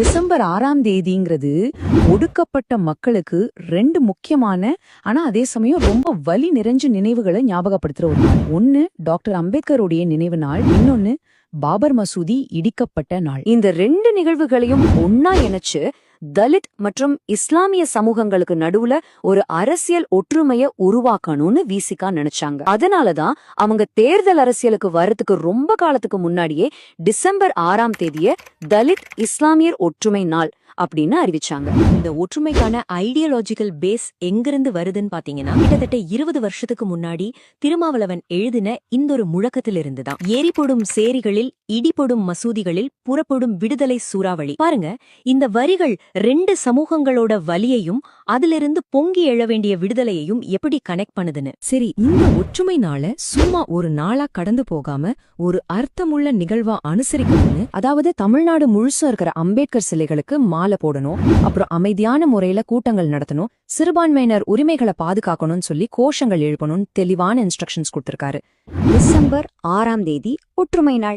December ஆறாம் தேதிங்கிறது ஒடுக்கப்பட்ட மக்களுக்கு ரெண்டு முக்கியமான ஆனா அதே சமயம் ரொம்ப வலி நிறைஞ்ச நினைவுகளை ஞாபகப்படுத்துற ஒரு நாள். ஒன்னு டாக்டர் அம்பேத்கருடைய நினைவு நாள். இன்னொன்னு பாபர் மசூதி இடிக்கப்பட்ட நாள். இந்த ரெண்டு நிகழ்வுகளையும் ஒன்னா இணைச்சு தலித் மற்றும் இஸ்லாமிய சமூகங்களுக்கு நடுவுல ஒரு அரசியல் ஒற்றுமைய உருவாக்கணும்னு விசிகா நினைச்சாங்க. அதனாலதான் அவங்க தேர்தல் அரசியலுக்கு வர்றதுக்கு ரொம்ப காலத்துக்கு முன்னாடியே டிசம்பர் ஆறாம் தேதிய தலித் இஸ்லாமியர் ஒற்றுமை நாள் அப்படின்னு அறிவிச்சாங்க. இந்த ஒற்றுமைக்கான ஐடியாலஜிக்கல் பேஸ் எங்கிருந்து வருதுன்னு பாத்தீங்கன்னா கிட்டத்தட்ட இருபது வருஷத்துக்கு முன்னாடி திருமாவளவன் எழுதின இந்த ஒரு முழக்கத்திலிருந்து தான் ஏரிப்பொடும் சேரிகளில் இடிபொடும் மசூதிகளில் புறப்படும் விடுதலை சூறாவளி. பாருங்க இந்த வரிகள் ரெண்டு சமூகங்களோட வலியையும் அதிலிருந்து பொங்கி எழ வேண்டிய விடுதலையையும் எப்படி கனெக்ட் பண்ணுதுன்னு. சரி இந்த ஒற்றுமை நாள சும்மா ஒரு நாளா கடந்து போகாம ஒரு அர்த்தமுள்ள நிகழ்வா அனுசரிக்கணும்னு அதாவது தமிழ்நாடு முழுசும் இருக்கிற அம்பேத்கர் சிலைகளுக்கு மாலை போடணும் அப்புறம் அமைதியான முறையில கூட்டங்கள் நடத்தணும் சிறுபான்மையினர் உரிமைகளை பாதுகாக்கணும்னு சொல்லி கோஷங்கள் எழுப்பணும்னு தெளிவான இன்ஸ்ட்ரக்ஷன்ஸ் கொடுத்திருக்காரு. டிசம்பர் ஆறாம் தேதி ஒற்றுமை நாள்.